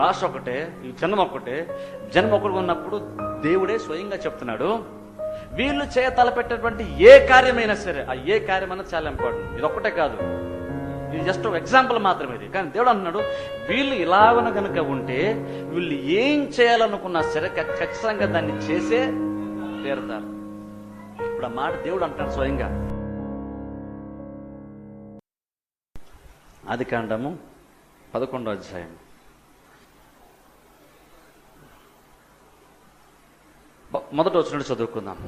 భాష ఒకటే ఈ జన్మ ఒకటే. జన్మ ఒకటి ఉన్నప్పుడు దేవుడే స్వయంగా చెప్తున్నాడు వీళ్ళు చేయ తలపెట్టేటువంటి ఏ కార్యమైనా సరే ఆ ఏ కార్యం చాలా ఇంపార్టెంట్ ఇది ఒక్కటే కాదు. ఇది జస్ట్ ఎగ్జాంపుల్ మాత్రమే ఇది. కానీ దేవుడు అన్నాడు వీళ్ళు ఇలాగన కనుక ఉంటే వీళ్ళు ఏం చేయాలనుకున్నా సరే ఖచ్చితంగా దాన్ని చేసే తీరుతారు. ఇప్పుడు ఆ మాట దేవుడు అంటాడు స్వయంగా. ఆది కాండము పదకొండో అధ్యాయం మొదట వచ్చినట్టు చదువుకుందాం.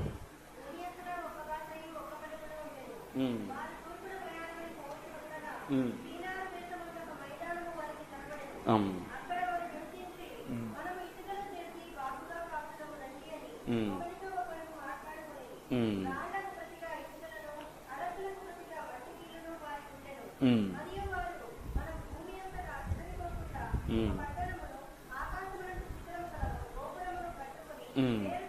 Mm.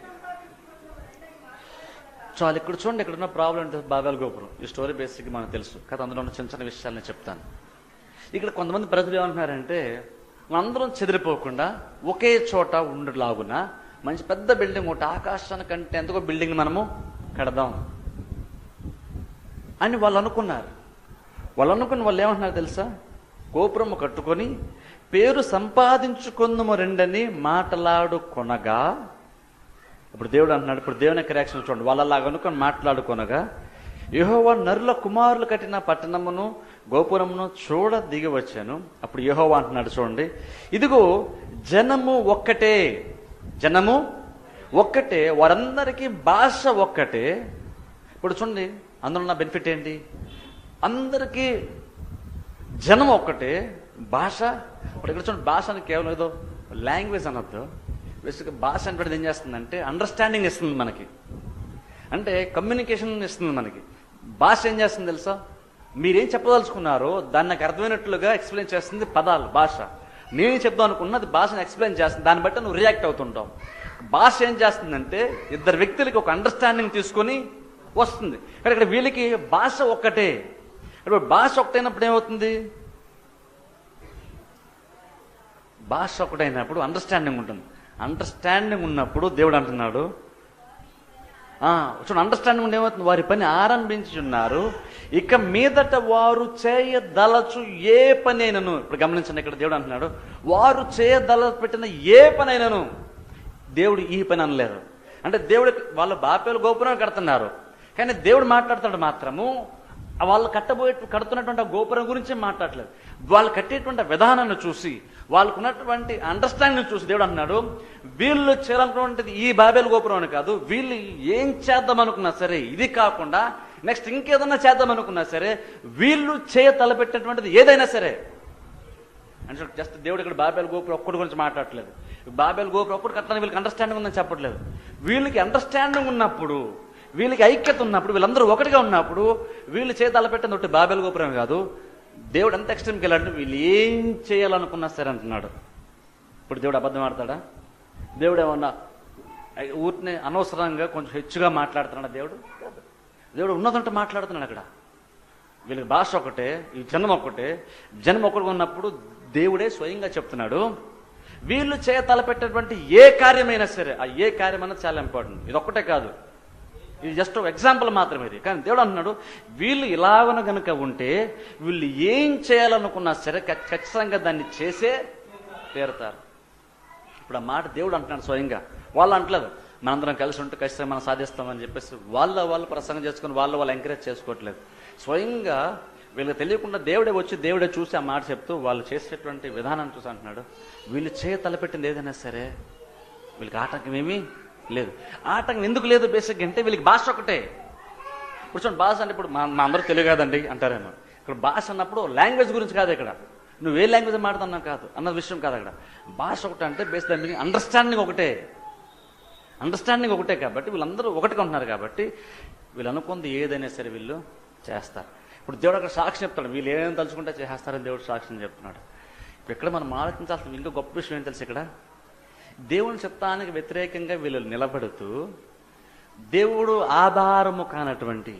ఉమ్. చాలు ఇక్కడ చూడండి ఇక్కడ ఉన్న ప్రాబ్లం అంటే బాబాల గోపురం. ఈ స్టోరీ బేసిక్గా మనకు తెలుసు. కదా అందులో ఉన్న చిన్న చిన్న విషయాలు చెప్తాను. ఇక్కడ కొంతమంది ప్రజలు ఏమంటున్నారంటే మనందరం చెదిరిపోకుండా ఒకే చోట ఉండలాగున మంచి పెద్ద బిల్డింగ్ ఒకటి ఆకాశానికి కంటే ఎంతకో బిల్డింగ్ మనము కడదాం అని వాళ్ళు అనుకున్నారు. వాళ్ళు అనుకుని వాళ్ళు ఏమంటున్నారు తెలుసా? గోపురము కట్టుకొని పేరు సంపాదించుకుందము రెండని మాటలాడుకొనగా ఇప్పుడు దేవుడు అంటున్నాడు ఇప్పుడు దేవుని యొక్క రియాక్షన్ చూడండి. వాళ్ళలాగా అలా అనుకొని మాట్లాడుకొనగా నరుల కుమారులు కట్టిన పట్టణమును గోపురమును చూడ దిగి వచ్చాను. అప్పుడు యహోవా అంటున్నాడు చూడండి. ఇదిగో జనము ఒక్కటే జనము ఒక్కటే వారందరికీ భాష ఒక్కటే. ఇప్పుడు చూడండి అందులో ఉన్న బెనిఫిట్ ఏంటి? అందరికీ జనం ఒక్కటే భాష. ఇప్పుడు ఇక్కడ చూడండి భాష అని కేవలం ఏదో లాంగ్వేజ్ అనొద్దు. బేసిక్గా భాష అంటే ఏం చేస్తుందంటే అండర్స్టాండింగ్ ఇస్తుంది మనకి. అంటే కమ్యూనికేషన్ ఇస్తుంది మనకి. భాష ఏం చేస్తుంది తెలుసా? మీరేం చెప్పదలుచుకున్నారో దాన్ని నాకు అర్థమైనట్లుగా ఎక్స్ప్లెయిన్ చేస్తుంది పదాలు భాష. నేను చెప్దాం అనుకున్నది భాషను ఎక్స్ప్లెయిన్ చేస్తుంది. దాన్ని బట్టి నువ్వు రియాక్ట్ అవుతుంటావు. భాష ఏం చేస్తుందంటే ఇద్దరు వ్యక్తులకి ఒక అండర్స్టాండింగ్ తీసుకొని వస్తుంది. కానీ ఇక్కడ వీళ్ళకి భాష ఒక్కటే. ఇప్పుడు భాష ఒకటైనప్పుడు ఏమవుతుంది? భాష ఒకటైనప్పుడు అండర్స్టాండింగ్ ఉంటుంది. అండర్స్టాండింగ్ ఉన్నప్పుడు దేవుడు అంటున్నాడు చూడండి అండర్స్టాండింగ్ ఉంటే ఏమవుతుంది? వారి పని ఆరంభించున్నారు ఇక మీదట వారు చేయదలచు ఏ పని అయినను ఇప్పుడు గమనించండి ఇక్కడ దేవుడు అంటున్నాడు వారు చేయదల పెట్టిన ఏ పని అయినను దేవుడు ఈ పని అనలేదు. అంటే దేవుడు వాళ్ళు బాపేలు గోపురం కడుతున్నారు. కానీ దేవుడు మాట్లాడుతాడు మాత్రము వాళ్ళు కట్టబోయే కడుతున్నటువంటి ఆ గోపురం గురించి మాట్లాడలేదు. వాళ్ళు కట్టేటువంటి విధానాన్ని చూసి వాళ్ళకు ఉన్నటువంటి అండర్స్టాండింగ్ చూసి దేవుడు అంటున్నాడు వీళ్ళు చేయాలనుకున్నటువంటిది ఈ బాబేలు గోపురం అని కాదు వీళ్ళు ఏం చేద్దాం అనుకున్నా సరే ఇది కాకుండా నెక్స్ట్ ఇంకేదన్నా చేద్దాం అనుకున్నా సరే వీళ్ళు చేయ తలపెట్టినటువంటిది ఏదైనా సరే. అంటే జస్ట్ దేవుడు ఇక్కడ బాబేల్ గోపురం ఒక్కడి గురించి మాట్లాడలేదు బాబేల్ గోపురం ఒక్కటి కట్టడానికి వీళ్ళకి అండర్స్టాండింగ్ ఉందని చెప్పట్లేదు. వీళ్ళకి అండర్స్టాండింగ్ ఉన్నప్పుడు వీళ్ళకి ఐక్యత ఉన్నప్పుడు వీళ్ళందరూ ఒకటిగా ఉన్నప్పుడు వీళ్ళు చేత తలపెట్టిన ఒకటి బాబేల్ గోపురం కాదు దేవుడు ఎంత ఎక్స్ట్రీమ్కి వెళ్ళాలంటే వీళ్ళు ఏం చేయాలనుకున్నా సరే అంటున్నాడు. ఇప్పుడు దేవుడు అబద్ధం ఆడతాడా? దేవుడు ఏమన్నా ఊరిని అనవసరంగా కొంచెం హెచ్చుగా మాట్లాడుతున్నాడా దేవుడు? దేవుడు ఉన్నదంటే మాట్లాడుతున్నాడు అక్కడ. వీళ్ళకి భాష ఒకటే ఈ జన్మ ఒకటే. జన్మ ఒకటి ఉన్నప్పుడు దేవుడే స్వయంగా చెప్తున్నాడు వీళ్ళు చేయ తలపెట్టేటువంటి ఏ కార్యమైనా సరే ఆ ఏ కార్యమైనా చాలా ఇంపార్టెంట్ ఇది ఒక్కటే కాదు. ఇది జస్ట్ ఎగ్జాంపుల్ మాత్రమే ఇది. కానీ దేవుడు అంటున్నాడు వీళ్ళు ఇలాగన గనుక ఉంటే వీళ్ళు ఏం చేయాలనుకున్నా సరే ఖచ్చితంగా దాన్ని చేసే తీరతారు ఇప్పుడు ఆ మాట దేవుడు అంటున్నాడు స్వయంగా. వాళ్ళు అంటలేదు మనందరం కలిసి ఉంటే ఖచ్చితంగా మనం సాధిస్తామని చెప్పేసి వాళ్ళ వాళ్ళు ప్రసంగం చేసుకుని వాళ్ళు వాళ్ళు ఎంకరేజ్ చేసుకోవట్లేదు. స్వయంగా వీళ్ళకి తెలియకుండా దేవుడే వచ్చి దేవుడే చూసి ఆ మాట చెప్తూ వాళ్ళు చేసేటువంటి విధానాన్ని చూసి అంటున్నాడు. వీళ్ళు చేయ తలపెట్టింది ఏదైనా సరే వీళ్ళకి ఆటంకం ఏమీ? లేదు. ఆటంకం ఎందుకు లేదు బేసిక్ అంటే వీళ్ళకి భాష ఒకటే. ఇప్పుడు చూడండి భాష అంటే ఇప్పుడు మా మా అందరూ తెలుగు కాదండి అంటారేమో. ఇక్కడ భాష అన్నప్పుడు లాంగ్వేజ్ గురించి కాదు ఇక్కడ. నువ్వు ఏ లాంగ్వేజ్ మాట్లాడుతున్నావు కాదు. అన్న విషయం కాదు అక్కడ. భాష ఒకటి అంటే బేస్ దాని మీనింగ్ అండర్స్టాండింగ్ ఒకటే. అండర్స్టాండింగ్ ఒకటే కాబట్టి వీళ్ళందరూ ఒకటిగా ఉంటున్నారు కాబట్టి వీళ్ళు అనుకుంది ఏదైనా సరే వీళ్ళు చేస్తారు. ఇప్పుడు దేవుడు అక్కడ సాక్ష్యం చెప్తాడు. వీళ్ళు ఏదైనా తలుచుకుంటే చేస్తారని దేవుడు సాక్ష్యం చెప్తున్నాడు. ఇప్పుడు ఇక్కడ మనం ఆలోచించాల్సిన ఇంకా గొప్ప విషయం ఏం తెలుసు ఇక్కడ? దేవుని చిత్తానికి వ్యతిరేకంగా వీళ్ళు నిలబడుతూ దేవుడు ఆధారము కానటువంటి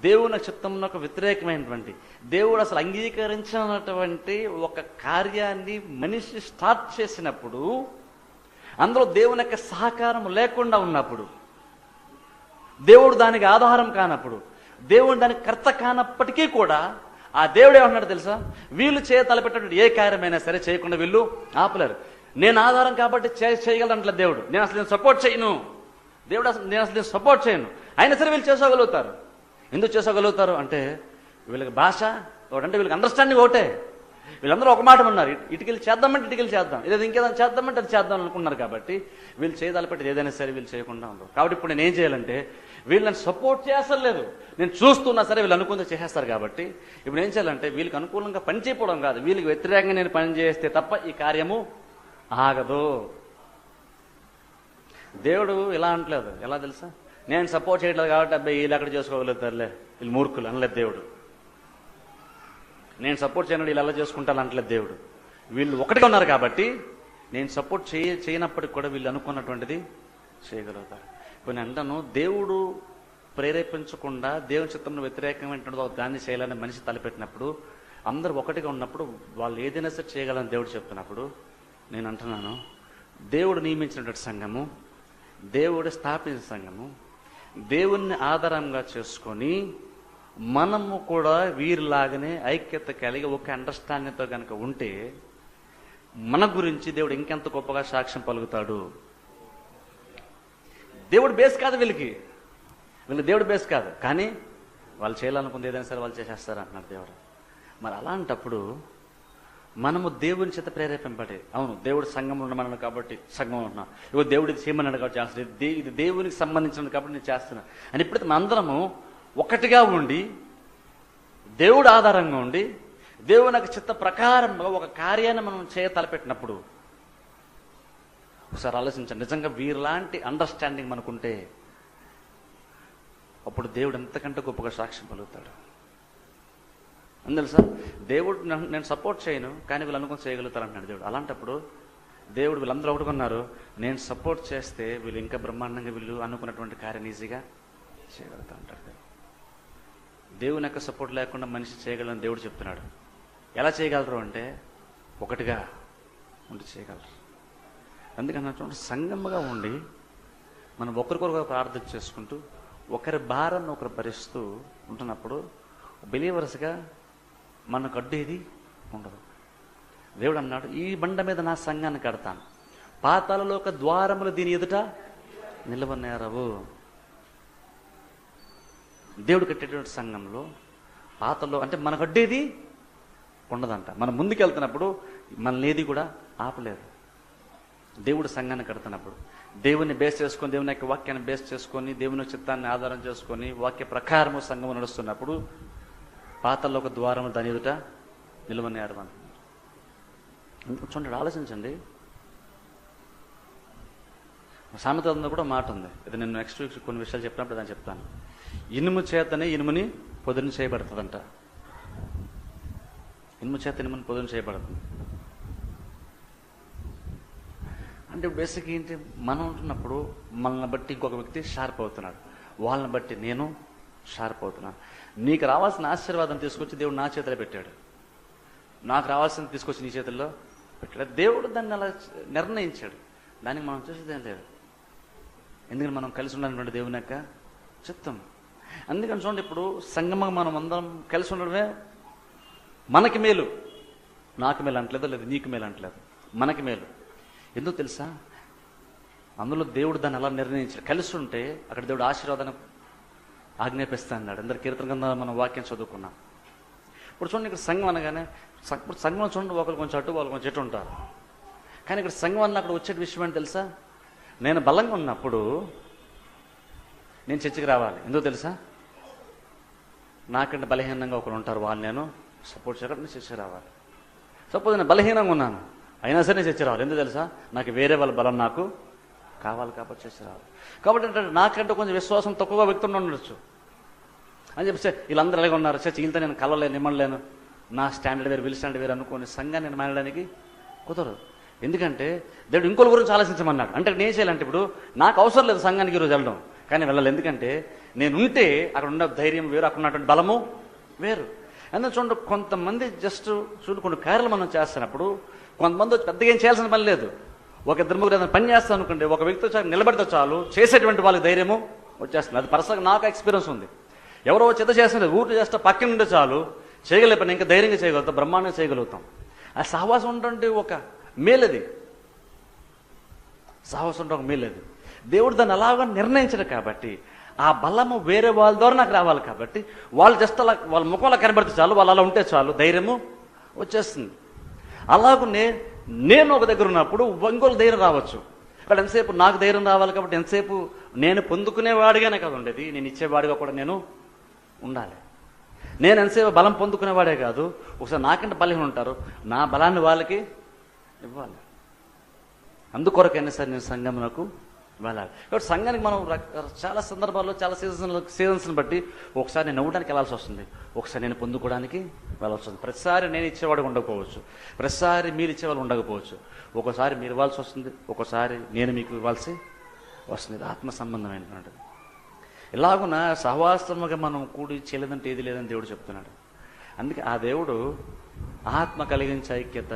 దేవుని చిత్తంలో వ్యతిరేకమైనటువంటి దేవుడు అసలు అంగీకరించినటువంటి ఒక కార్యాన్ని మనిషి స్టార్ట్ చేసినప్పుడు అందులో దేవుని యొక్క సహకారం లేకుండా ఉన్నప్పుడు దేవుడు దానికి ఆధారం కానప్పుడు దేవుడు దానికి కర్త కానప్పటికీ కూడా ఆ దేవుడు ఏమన్నాడు తెలుసా? వీళ్ళు చేయ తలపెట్టినటువంటి ఏ కార్యమైనా సరే చేయకుండా వీళ్ళు ఆపలేరు. నేను ఆధారం కాబట్టి చే- దేవుడు. నేను అసలు నేను సపోర్ట్ చేయను. దేవుడు అసలు నేను అసలు సపోర్ట్ చేయను. అయినా సరే వీళ్ళు చేసుకోగలుగుతారు. ఎందుకు చేసుకోగలుగుతారు అంటే వీళ్ళకి భాష ఒకటంటే వీళ్ళకి అండర్స్టాండింగ్ ఒకటే. వీళ్ళందరూ ఒక మాట ఉన్నారు ఇటుకెళ్ళి చేద్దామంటే ఇటుకెళ్ళి చేద్దాం. లేదా ఇంకేదైనా చేద్దామంటే అది చేద్దాం అనుకున్నారు కాబట్టి వీళ్ళు చేయదలపెట్టి ఏదైనా సరే వీళ్ళు చేయకుండా ఉండరు. కాబట్టి ఇప్పుడు నేను ఏం చేయాలంటే వీళ్ళని సపోర్ట్ చేస్తలేదు నేను చూస్తున్నా సరే వీళ్ళు అనుకుంది చేసేస్తారు కాబట్టి ఇప్పుడు ఏం చేయాలంటే వీళ్ళకి అనుకూలంగా పని చేయకపోవడం కాదు. వీళ్ళకి వ్యతిరేకంగా నేను పని చేస్తే తప్ప ఈ కార్యము ఆగదు. దేవుడు ఇలా అంటలేదు. ఎలా తెలుసా? నేను సపోర్ట్ చేయట్లేదు కాబట్టి అబ్బాయి వీళ్ళు ఎక్కడ చేసుకోగలుగుతారులే. వీళ్ళు మూర్ఖులు అనలేదు దేవుడు. నేను సపోర్ట్ చేయను వీళ్ళు ఎలా చేసుకుంటాను అంటలేదు దేవుడు. వీళ్ళు ఒకటిగా ఉన్నారు కాబట్టి నేను సపోర్ట్ చేయ చేయనప్పటికి కూడా వీళ్ళు అనుకున్నటువంటిది చేయగలుగుతారు. కొన్ని అంటాను దేవుడు ప్రేరేపించకుండా దేవుని చిత్తంలో వ్యతిరేకమైనటువంటి ఒక దాన్ని చేయాలని మనిషి తలపెట్టినప్పుడు అందరు ఒకటిగా ఉన్నప్పుడు వాళ్ళు ఏదైనా సరే చేయగలని దేవుడు చెప్తున్నప్పుడు నేను అంటున్నాను దేవుడు నియమించినటువంటి సంఘము దేవుడు స్థాపించిన సంఘము దేవుణ్ణి ఆధారంగా చేసుకొని మనము కూడా వీరిలాగానే ఐక్యత కలిగి ఒక అండర్స్టాండింగ్తో కనుక ఉంటే మన గురించి దేవుడు ఇంకెంత గొప్పగా సాక్ష్యం పలుకుతాడు? దేవుడు బేస్ కాదు వీళ్ళకి. వీళ్ళు దేవుడు బేస్ కాదు. కానీ వాళ్ళు చేయాలనుకుంది ఏదైనా సరే వాళ్ళు చేసేస్తారు అంటున్నారు దేవుడు. మరి అలాంటప్పుడు మనము దేవుని చేత ప్రేరేపింపడే అవును దేవుడు సంఘం ఉండమన్నాడు కాబట్టి సంఘం ఉంటున్నాం. ఇవో దేవుడు ఇది చేయమన్నాడు కాబట్టి చేస్తున్నాడు. ఇది ఇది దేవునికి సంబంధించినది కాబట్టి నేను చేస్తున్నా. అని ఇప్పుడైతే మనందరము ఒకటిగా ఉండి దేవుడు ఆధారంగా ఉండి దేవుని యొక్క చిత్త ప్రకారంగా ఒక కార్యాన్ని మనం చేయ తలపెట్టినప్పుడు ఒకసారి ఆలోచించండి. నిజంగా వీరిలాంటి అండర్స్టాండింగ్ మనకుంటే అప్పుడు దేవుడు ఎంతకంటే గొప్పగా సాక్ష్యం పలుకుతాడు. అని తెలుసా? దేవుడు నేను సపోర్ట్ చేయను కానీ వీళ్ళు అనుకుని చేయగలుగుతారు అంటున్నాడు దేవుడు. అలాంటప్పుడు దేవుడు వీళ్ళందరూ ఒకటికున్నారు నేను సపోర్ట్ చేస్తే వీళ్ళు ఇంకా బ్రహ్మాండంగా వీళ్ళు అనుకున్నటువంటి కార్యం ఈజీగా చేయగలుగుతా అంటాడు దేవుడు. దేవుని యొక్క సపోర్ట్ లేకుండా మనిషి చేయగలని దేవుడు చెప్తున్నాడు. ఎలా చేయగలరు అంటే ఒకటిగా ఉండి చేయగలరు. అందుకన్నటువంటి సంగమ్మగా ఉండి మనం ఒకరికొకరు ప్రార్థన చేసుకుంటూ ఒకరి భారాన్ని ఒకరు భరిస్తూ ఉంటున్నప్పుడు బిలీవర్స్గా మనకు అడ్డేది ఉండదు. దేవుడు అన్నాడు ఈ బండ మీద నా సంఘాన్ని కడతాను. పాతాలలో ఒక ద్వారములు దీని ఎదుట నిలవనేరవు. దేవుడు కట్టేటువంటి సంఘంలో పాతలో అంటే మనకు అడ్డేది ఉండదంట. మనం ముందుకు వెళ్తున్నప్పుడు మనల్ని ఏది కూడా ఆపలేదు దేవుడు సంఘాన్ని కడుతున్నప్పుడు దేవుని బేస్ చేసుకొని దేవుని యొక్క వాక్యాన్ని బేస్ చేసుకొని దేవుని చిత్తాన్ని ఆధారం చేసుకొని వాక్య ప్రకారము సంఘం నడుస్తున్నప్పుడు పాతల్లో ఒక ద్వారం దాని ఎదుట నిలువనేరు అంటున్నారు చూడండి ఆలోచించండి. సామెతలో కూడా మాట ఉంది. ఇది నేను నెక్స్ట్ వీక్ కొన్ని విషయాలు చెప్పినప్పుడు దాన్ని చెప్తాను. ఇనుము చేతనే ఇనుముని పొదును చేయబడుతుందంట. ఇనుము చేత ఇనుముని పొదును చేయబడుతుంది. అంటే బేసిక్ ఏంటి? మనం ఉంటున్నప్పుడు మనల్ని బట్టి ఇంకొక వ్యక్తి షార్ప్ అవుతున్నాడు. వాళ్ళని బట్టి నేను షార్ప్ అవుతున్నాను నీకు రావాల్సిన ఆశీర్వాదం తీసుకొచ్చి దేవుడు నా చేతిలో పెట్టాడు. నాకు రావాల్సింది తీసుకొచ్చి నీ చేతుల్లో పెట్టాడు. దేవుడు దాన్ని అలా నిర్ణయించాడు. దానికి మనం చూసేదేం లేదు. ఎందుకని మనం కలిసి ఉన్నటువంటి దేవుని యొక్క చిత్తం. అందుకని చూడండి ఇప్పుడు సంగమం మనం అందరం కలిసి ఉండడమే మనకి మేలు. నాకు మేలు అంటలేదు లేదు నీకు మేలు అంటలేదు. మనకి మేలు. ఎందుకు తెలుసా? అందులో దేవుడు దాన్ని అలా నిర్ణయించాడు. కలిసి ఉంటే అక్కడ దేవుడు ఆశీర్వాదాన్ని ఆజ్ఞాపిస్తా అన్నాడు అందరు కీర్తన కింద మనం వాక్యం చదువుకున్నాం. ఇప్పుడు చూడండి ఇక్కడ సంఘం అనగానే ఇప్పుడు సంఘం చూడండి ఒకరు కొంచెం అటు వాళ్ళు కొంచెం ఇటు ఉంటారు. కానీ ఇక్కడ సంఘం అన్న అక్కడ వచ్చే విషయం ఏంటి తెలుసా? నేను బలంగా ఉన్నప్పుడు నేను చర్చికి రావాలి. ఎందుకు తెలుసా? నాకంటే బలహీనంగా ఒకరు ఉంటారు. వాళ్ళు నేను సపోర్ట్ చేయడం నేను చర్చికి రావాలి. సపోజ్ నేను బలహీనంగా ఉన్నాను. అయినా సరే నేను చర్చి రావాలి. ఎందుకు తెలుసా? నాకు వేరే వాళ్ళ బలం నాకు కావాలి కాబట్టి చర్చి రావాలి కాబట్టి ఏంటంటే నాకంటే కొంచెం విశ్వాసం తక్కువగా వ్యక్తులు ఉండొచ్చు. అని చెప్పి వీళ్ళందరూ ఎలాగ ఉన్నారు? చచ్చి వీళ్ళతో నేను కలవలేను నిమ్మలేను నా స్టాండర్డ్ వేరు వీళ్ళ స్టాండర్డ్ వేరు అనుకోని సంఘాన్ని నేను మారడానికి కుదరదు. ఎందుకంటే దేవుడు ఇంకోళ్ళ గురించి ఆలోచించమన్నాడు. అంటే నేను చేయాలంటే ఇప్పుడు నాకు అవసరం లేదు సంఘానికి ఈరోజు వెళ్ళడం. కానీ వెళ్ళాలి ఎందుకంటే నేను ఉంటే అక్కడ ఉన్న ధైర్యం వేరు అక్కడ ఉన్నటువంటి బలము వేరు. అందులో చూడండి కొంతమంది జస్ట్ చూడు కొన్ని కార్యాలు మనం చేస్తున్నప్పుడు కొంతమంది వచ్చి పెద్దగా ఏం చేయాల్సిన పని లేదు. ఒక ఇద్దరు ముగ్గురు ఏదైనా పని చేస్తాను అనుకోండి ఒక వ్యక్తి చాలు నిలబడితే చాలు చేసేటువంటి వాళ్ళకి ధైర్యము వచ్చేస్తుంది. అది పర్సనల్గా నాకు ఎక్స్పీరియన్స్ ఉంది. ఎవరో చేత చేస్తుంది ఊరు చేస్తే పక్కన ఉంటే చాలు చేయగలే పని ఇంకా ధైర్యంగా చేయగలుగుతాం బ్రహ్మాండంగా చేయగలుగుతాం. ఆ సహవాసం ఉంటుంటే ఒక మేలది. సహవాసం ఉంటే ఒక మేలది. దేవుడు దాన్ని అలాగా నిర్ణయించడు కాబట్టి ఆ బలము వేరే వాళ్ళ ద్వారా నాకు రావాలి కాబట్టి వాళ్ళు జస్ట్ అలా వాళ్ళ ముఖంలో కనబడితే చాలు వాళ్ళు అలా ఉంటే చాలు ధైర్యము వచ్చేస్తుంది. అలాగనే నేను ఒక దగ్గర ఉన్నప్పుడు ఇంకోళ్ళు ధైర్యం రావచ్చు. అక్కడ ఎంతసేపు నాకు ధైర్యం రావాలి కాబట్టి ఎంతసేపు నేను పొందుకునేవాడిగానే కదా ఉండేది. నేను ఇచ్చేవాడిగా కూడా నేను ఉండాలి. నేను ఎంతసేపు బలం పొందుకునేవాడే కాదు. ఒకసారి నాకంటే బలహీన ఉంటారు. నా బలాన్ని వాళ్ళకి ఇవ్వాలి. అందుకొరకైనా సరే నేను సంగమునకు వెళ్ళాలి కాబట్టి సంఘానికి మనం చాలా సందర్భాల్లో చాలా సీజన్ సీజన్స్ని బట్టి ఒకసారి నేను ఇవ్వడానికి వెళ్ళాల్సి వస్తుంది. ఒకసారి నేను పొందుకోవడానికి వెళ్ళాల్సి వస్తుంది. ప్రతిసారి నేను ఇచ్చేవాడు ఉండకపోవచ్చు. ప్రతిసారి మీరు ఇచ్చేవాళ్ళు ఉండకపోవచ్చు. ఒకసారి మీరు ఇవ్వాల్సి వస్తుంది. ఒకసారి నేను మీకు ఇవ్వాల్సి వస్తుంది. ఆత్మ సంబంధమైనటువంటిది. ఇలాగున సహవాసముగా మనం కూడి చేయలేదంటే ఏది లేదని దేవుడు చెప్తున్నాడు. అందుకే ఆ దేవుడు ఆత్మ కలిగించే ఐక్యత.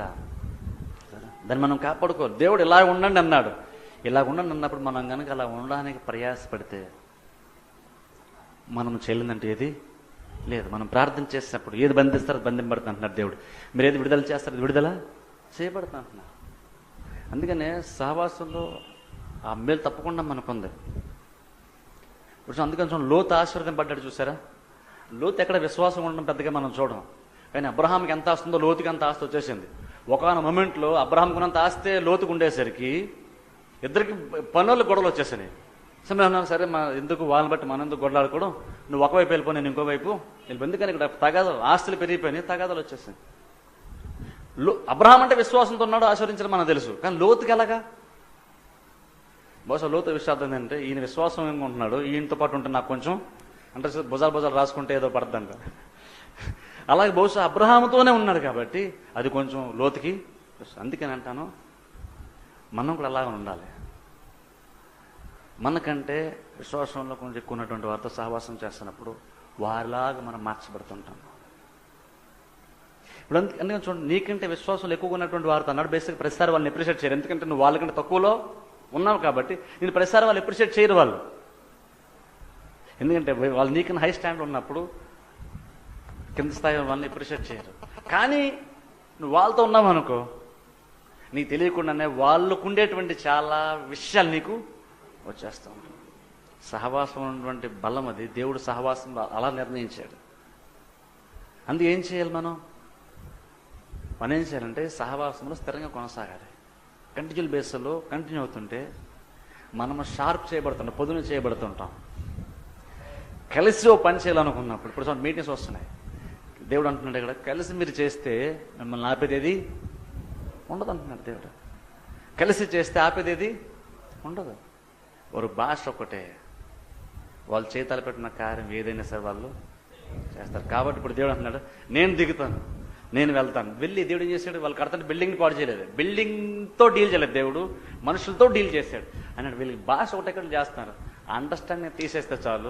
దాన్ని మనం కాపాడుకోవాలి. దేవుడు ఇలా ఉండండి అన్నాడు. ఇలా ఉండండి అన్నప్పుడు మనం కనుక అలా ఉండడానికి ప్రయాసపడితే మనం చెల్లిందంటే ఏది? లేదు. మనం ప్రార్థన చేసినప్పుడు ఏది బంధిస్తారో బంధింపడుతుంది అంటున్నారు దేవుడు. మీరు ఏది విడుదల చేస్తారు అది విడుదల చేయబడుతుంది అంటున్నారు. అందుకనే సహవాసంలో ఆ మేలు తప్పకుండా మనకుంది. ఇప్పుడు అందుకని చూడండి లోతు ఆశీర్వదింపడ్డాడు చూసారా? లోతు ఎక్కడ విశ్వాసం ఉండడం పెద్దగా మనం చూడడం కానీ అబ్రహాంకి ఎంత ఆస్తుందో లోతుకి అంత ఆస్తి వచ్చేసింది. ఒకనొక మూమెంట్లో అబ్రహాంకున్నంత ఆస్తే లోతుకు ఉండేసరికి ఇద్దరికి పనులు గొడవలు వచ్చేసినాయి. సరే అన్నారు సరే మా ఎందుకు వాళ్ళని బట్టి మనం ఎందుకు గొడవలాడుకోవడం నువ్వు ఒకవైపు వెళ్ళిపో నేను ఇంకోవైపు వెళ్ళిపో. ఎందుకని ఇక్కడ తగాదాలు ఆస్తులు పెరిగిపోయినాయి తగాదాలు వచ్చేసాయి లో అబ్రహాం అంటే విశ్వాసంతో ఉన్నాడు ఆచరించడం మనకు తెలుసు. కానీ లోతుకి ఎలాగా? బహుశా లోతు విషయార్థం ఏంటంటే ఈయన విశ్వాసం ఏమి ఉంటున్నాడు ఈయనతో పాటు ఉంటే నాకు కొంచెం అంటే భుజాలు భుజాలు రాసుకుంటే ఏదో పడద్దంట. అలాగే బహుశా అబ్రహాముతోనే ఉన్నాడు కాబట్టి అది కొంచెం లోతుకి అందుకని అంటాను మనం కూడా అలాగే ఉండాలి. మనకంటే విశ్వాసంలో కొంచెం ఎక్కువ ఉన్నటువంటి వారితో సహవాసం చేస్తున్నప్పుడు వారిలాగా మనం మార్చబడుతుంటాం. ఇప్పుడు అందుకే అందుకని చూడండి నీకంటే విశ్వాసంలో ఎక్కువగా ఉన్నటువంటి వారితో అన్నాడు బేసిక్ ప్రతిసారి వాళ్ళని ఎప్రిషియేట్ చేయరు. ఎందుకంటే నువ్వు వాళ్ళకంటే తక్కువలో ఉన్నావు కాబట్టి నేను ప్రతిసారి వాళ్ళు ఎప్రిషియేట్ చేయరు వాళ్ళు. ఎందుకంటే వాళ్ళు నీకన్నా హై స్టాండ్ ఉన్నప్పుడు కింద స్థాయి వాళ్ళని ఎప్రిషియేట్ చేయరు. కానీ నువ్వు వాళ్ళతో ఉన్నావు అనుకో నీకు తెలియకుండానే వాళ్ళకు ఉండేటువంటి చాలా విషయాలు నీకు వచ్చేస్తూ ఉంటాయి. సహవాసం ఉన్నటువంటి బలం అది. దేవుడు సహవాసం అలా నిర్ణయించాడు. అందుకే ఏం చేయాలి మనం? మనం ఏం చేయాలంటే సహవాసంలో స్థిరంగా కొనసాగాలి. కంటిన్యూల్ బేస్లో కంటిన్యూ అవుతుంటే మనము షార్ప్ చేయబడుతుంటాం పొదున చేయబడుతుంటాం. కలిసి ఓ పని చేయాలనుకున్నప్పుడు ఇప్పుడు మీటింగ్స్ వస్తున్నాయి. దేవుడు అంటున్నాడు ఇక్కడ కలిసి మీరు చేస్తే మిమ్మల్ని ఆపేదేది ఉండదు అంటున్నాడు దేవుడు. కలిసి చేస్తే ఆపేదేది? ఉండదు. వారు భాష ఒకటే. వాళ్ళు చేతాలు పెట్టిన కార్యం ఏదైనా సరే వాళ్ళు చేస్తారు. కాబట్టి ఇప్పుడు దేవుడు అంటున్నాడు నేను దిగుతాను నేను వెళ్తాను. వెళ్ళి దేవుడు ఏం చేశాడు? వాళ్ళు కడతాను బిల్డింగ్ని పాడు చేయలేదు. బిల్డింగ్తో డీల్ చేయలేదు దేవుడు మనుషులతో డీల్ చేశాడు. అన్నాడు వీళ్ళకి భాష ఒకటెక్కడ చేస్తున్నారు? అండర్స్టాండింగ్ తీసేస్తే చాలు.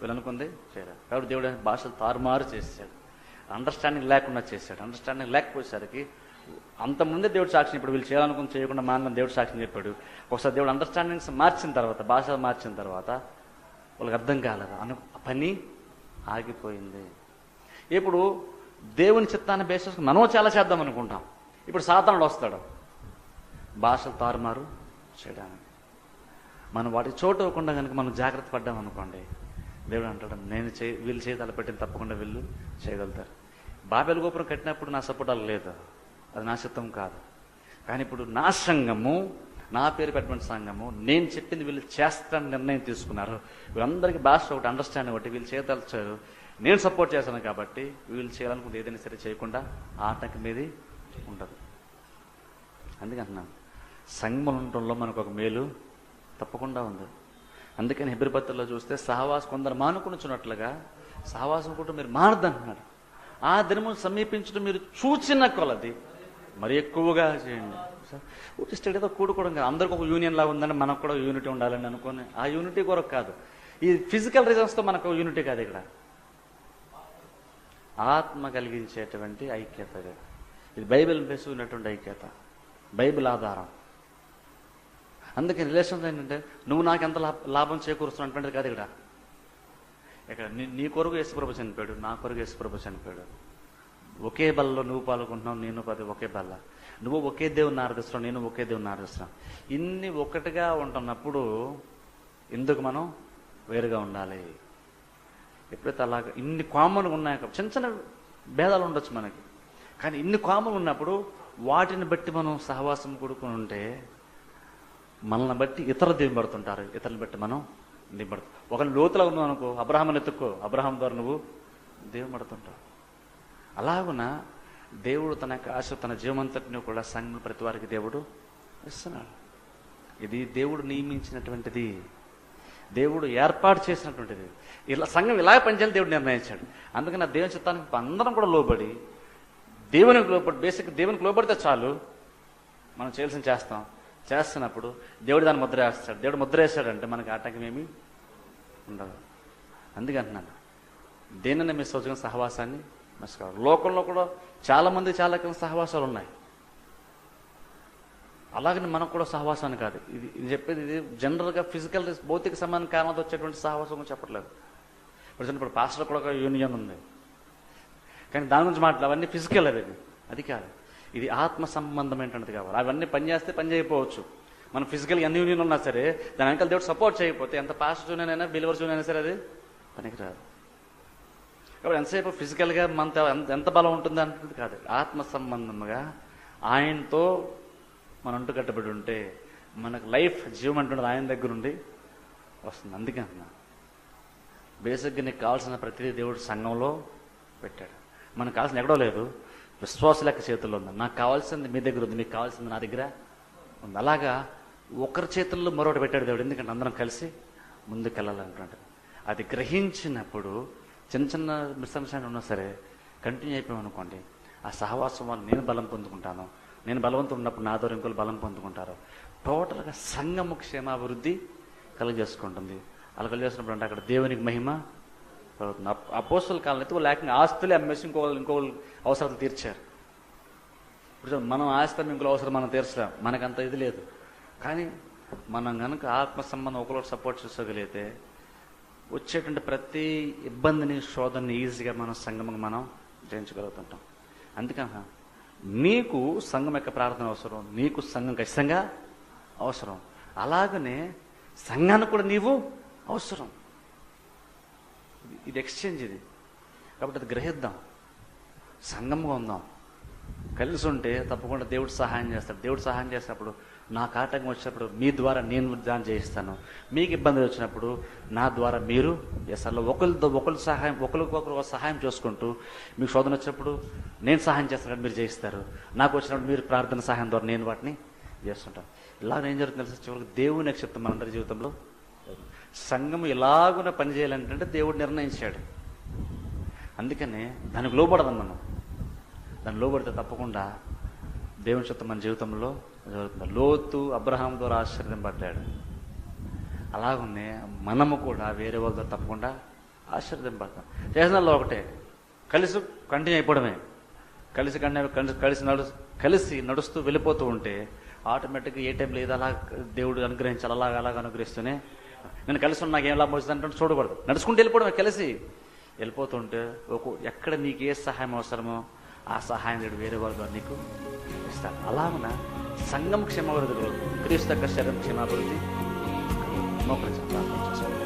వీళ్ళు అనుకుంది చేయలేదు. కాబట్టి దేవుడు భాషలు తారుమారు చేశాడు. అండర్స్టాండింగ్ లేకుండా చేశాడు. అండర్స్టాండింగ్ లేకపోయేసరికి అంతకుముందే దేవుడు సాక్షిని ఇప్పుడు వీళ్ళు చేయాలనుకుని చేయకుండా మానని దేవుడు సాక్షిని చెప్పాడు. ఒకసారి దేవుడు అండర్స్టాండింగ్స్ మార్చిన తర్వాత భాష మార్చిన తర్వాత వాళ్ళకి అర్థం కాలేదు? అను ఆ పని ఆగిపోయింది. ఇప్పుడు దేవుని చిత్తాన్ని బేస్ చేసుకుని మనం చాలా చేద్దాం అనుకుంటాం. ఇప్పుడు సాతానుడు వస్తాడు. భాషలు తారుమారు చేయడానికి. మనం వాటి చోటు ఇవ్వకుండా కనుక మనం జాగ్రత్త పడ్డాం అనుకోండి దేవుడు అంటాడు నేను చే వీళ్ళు చేయదలపెట్టిన తప్పకుండా వీళ్ళు చేయగలుగుతారు. బాబెల గోపురం కట్టినప్పుడు నా సపోర్ట్ అలా లేదు. అది నాశత్వం కాదు. కానీ ఇప్పుడు నా సంఘము నా పేరు పెట్టిన సంఘము నేను చెప్పింది వీళ్ళు చేస్తానని నిర్ణయం తీసుకున్నారు. వీళ్ళందరికీ భాష ఒకటి అండర్స్టాండింగ్ ఒకటి వీళ్ళు చేయదలిచారు నేను సపోర్ట్ చేశాను కాబట్టి వీళ్ళు చేయాలనుకుంటే ఏదైనా సరే చేయకుండా ఆటంకం మీది ఉండదు. అందుకంటున్నాను సంఘం ఉండటంలో మనకు ఒక మేలు తప్పకుండా ఉంది. అందుకని హెబ్రిపత్రులో చూస్తే సహవాసం కొందరు మానుకునిచున్నట్లుగా సహవాసం కూడా మీరు మారదంటున్నారు ఆ దినములు సమీపించడం మీరు చూచిన కొలది మరి ఎక్కువగా చేయండి. ఊటి స్టేట్ ఏదో కూడుకోవడం కాదు. అందరికి ఒక యూనియన్ లాగా ఉందని మనకు కూడా యూనిటీ ఉండాలని అనుకోని ఆ యూనిటీ కొరకు కాదు. ఈ ఫిజికల్ రీజన్స్తో మనకు యూనిటీ కాదు ఇక్కడ. ఆత్మ కలిగించేటువంటి ఐక్యత ఇది. ఇది బైబిల్ బేస్ ఉన్నటువంటి ఐక్యత. బైబిల్ ఆధారం. అందుకే రిలేషన్స్ ఏంటంటే నువ్వు నాకు ఎంత లాభం చేకూరుస్తున్నటువంటిది కాదు ఇక్కడ. ఇక్కడ నీ నీ కొరకు యేసుప్రభు చనిపోయాడు నా కొరకు యేసుప్రభు చనిపోయాడు. ఒకే బల్లలో నువ్వు పాల్గొంటున్నావు నేను పది ఒకే బల్ల నువ్వు ఒకే దేవుని ఆరాధిస్తున్నావు నేను ఒకే దేవుని ఆరాధిస్తున్నాను. ఇన్ని ఒకటిగా ఉంటున్నప్పుడు ఎందుకు మనం వేరుగా ఉండాలి? ఎప్పుడైతే అలాగ ఇన్ని కామన్గా ఉన్నాయి చిన్న చిన్న భేదాలు ఉండొచ్చు మనకి. కానీ ఇన్ని కామన్ ఉన్నప్పుడు వాటిని బట్టి మనం సహవాసం కూడుకుని ఉంటే మనల్ని బట్టి ఇతరులు దింపడుతుంటారు ఇతరులను బట్టి మనం దింపడుతాం ఒక లోతులో ఉన్నావు అనుకో అబ్రహాం ఎత్తుక్కో అబ్రహాం ద్వారా నువ్వు దేవుపడుతుంటావు అలాగున? దేవుడు తన యొక్క ఆశ తన జీవమంతటిని కూడా సంఘం ప్రతి వారికి దేవుడు ఇస్తున్నాడు. ఇది దేవుడు నియమించినటువంటిది. దేవుడు ఏర్పాటు చేసినటువంటిది. ఇలా సంఘం ఇలా పనిచేయాలి దేవుడు నిర్ణయించాడు. అందుకని ఆ దేవుని చిత్తానికి అందరం కూడా లోబడి దేవునికి లోబడి బేసిక్ దేవునికి లోబడితే చాలు మనం చేయాల్సిన చేస్తాం. చేస్తున్నప్పుడు దేవుడు దాన్ని ముద్ర వేస్తాడు. దేవుడు ముద్ర వేస్తాడంటే మనకి ఆటంకం ఏమీ ఉండదు. అందుకే అంటున్నాను మీ మిస్ సహవాసాన్ని నమస్కారం. లోకంలో కూడా చాలామంది చాలా రకాల సహవాసాలు ఉన్నాయి. అలాగని మనకు కూడా సహవాసాన్ని కాదు. ఇది ఇది చెప్పేది ఇది జనరల్గా ఫిజికల్ భౌతిక సంబంధం కారణంతో వచ్చేటువంటి సహవాసం గురించి చెప్పట్లేదు. ఇప్పుడు ఇప్పుడు పాస్టర్ కూడా ఒక యూనియన్ ఉంది. కానీ దాని గురించి మాట్లాడు అవన్నీ ఫిజికల్ అవి అది కాదు. ఇది ఆత్మ సంబంధం ఏంటన్నది కావాలి. అవన్నీ పనిచేస్తే పని చేయకపోవచ్చు. మనం ఫిజికల్గా ఎన్ని యూనియన్ ఉన్నా సరే దాని వెనకాల దేవుడు సపోర్ట్ చేయకపోతే ఎంత పాస్టర్ జూనియర్ అయినా బిలివర్ జూనియర్ అయినా సరే అది పనికిరాదు. కాబట్టి ఎంతసేపు ఫిజికల్గా మనతో ఎంత ఎంత బలం ఉంటుంది అంటుంది కాదు. ఆత్మ సంబంధముగా ఆయనతో మన అంటు కట్టబడి ఉంటే మనకు లైఫ్ జీవం అంటున్నది ఆయన దగ్గర ఉండి వస్తుంది. అందుకే అన్నా బేసిక్గా నీకు కావాల్సిన ప్రతిదీ దేవుడు సంఘంలో పెట్టాడు. మనకు కావాల్సిన ఎక్కడో లేదు. విశ్వాస లెక్క చేతుల్లో ఉంది. నాకు కావాల్సింది మీ దగ్గర ఉంది. మీకు కావాల్సింది నా దగ్గర ఉంది. అలాగా ఒకరి చేతుల్లో మరొకటి పెట్టాడు దేవుడు. ఎందుకంటే అందరం కలిసి ముందుకెళ్ళాలంటున్నాడు అది గ్రహించినప్పుడు చిన్న చిన్న మిస్అండర్స్టాండింగ్ ఉన్నా సరే కంటిన్యూ అయిపోయాం అనుకోండి ఆ సహవాసం వల్ల నేను బలం పొందుకుంటాను. నేను బలవంతం ఉన్నప్పుడు నా ద్వారా ఇంకోళ్ళు బలం పొందుకుంటారు. టోటల్గా సంఘము క్షేమాభివృద్ధి కలుగజేసుకుంటుంది అలా కలిగేసినప్పుడు అంటే అక్కడ దేవునికి మహిమ కలుగుతుంది. అపోస్తుల కాలం అయితే వాళ్ళు ఏకంగా ఆస్తులే అమ్మేసి ఇంకో ఇంకో అవసరాలు తీర్చారు. ఇప్పుడు మనం ఆస్తి ఇంకో అవసరం మనం తీర్చలేం. మనకంత ఇది లేదు. కానీ మనం కనుక ఆత్మ సంబంధం ఒకరు సపోర్ట్ చేసుకోగలిగితే వచ్చేటువంటి ప్రతి ఇబ్బందిని శోధనని ఈజీగా మనం సంగమంగా మనం జయించగలుగుతుంటాం. అందుకని నీకు సంఘం యొక్క ప్రార్థన అవసరం నీకు సంఘం ఖచ్చితంగా అవసరం. అలాగనే సంఘానికి కూడా నీవు అవసరం. ఇది- ఇది ఎక్స్చేంజ్ ఇది. కాబట్టి అది గ్రహిద్దాం. సంఘంగా ఉందాం. కలిసి ఉంటే తప్పకుండా దేవుడు సహాయం చేస్తాడు. దేవుడు సహాయం చేసినప్పుడు నాకు ఆటంకం వచ్చినప్పుడు మీ ద్వారా నేను దాన్ని చేయిస్తాను. మీకు ఇబ్బందులు వచ్చినప్పుడు నా ద్వారా మీరు చేస్తారు ఒకరితో ఒకరి సహాయం ఒకరికొకరు సహాయం చేసుకుంటూ మీకు శోధన వచ్చినప్పుడు నేను సహాయం చేస్తాను మీరు చేయిస్తారు. నాకు వచ్చినప్పుడు మీరు ప్రార్థన సహాయం ద్వారా నేను వాటిని చేస్తుంటాను. ఇలా ఏం జరుగుతుంది తెలుసు? చివరికి దేవుని చెప్తాం మనందరి జీవితంలో సంఘం ఇలాగున పని చేయాలంటే దేవుడు నిర్ణయించాడు. అందుకనే దానికి లోపడదాం మనం. దాన్ని లోబడితే తప్పకుండా దేవుని చెత్త మన జీవితంలో జరుగుతుంది. లోతు అబ్రహాం ద్వారా ఆశ్చర్యపడ్డాడు అలాగనే మనము కూడా వేరే వాళ్ళతో తప్పకుండా ఆశ్చర్యపడతాం చేసినలో ఒకటే కలిసి కంటిన్యూ అయిపోవడమే. కలిసి కంటిన్యూ కలిసి కలిసి నడు కలిసి నడుస్తూ వెళ్ళిపోతూ ఉంటే ఆటోమేటిక్గా ఏ టైంలో ఏదో అలా దేవుడు అనుగ్రహించాలి అలాగ అలాగ అనుగ్రహిస్తూనే నేను కలిసి ఉన్న నాకు ఏం లాభం వస్తుంది చూడకూడదు. నడుచుకుంటూ వెళ్ళిపోవడమే కలిసి. వెళ్ళిపోతుంటే ఒక ఎక్కడ నీకు ఏ సహాయం అవసరమో ఆ సహాయం వేరే వాళ్ళ నీకు ఇస్తాను అలాగున? సంఘం క్షమాభివృద్ధి కలుగుతుంది క్రీస్తు యొక్క శరీరం క్షేమాభివృద్ధి మోకరించాలి ప్రార్థన చేసుకోవాలి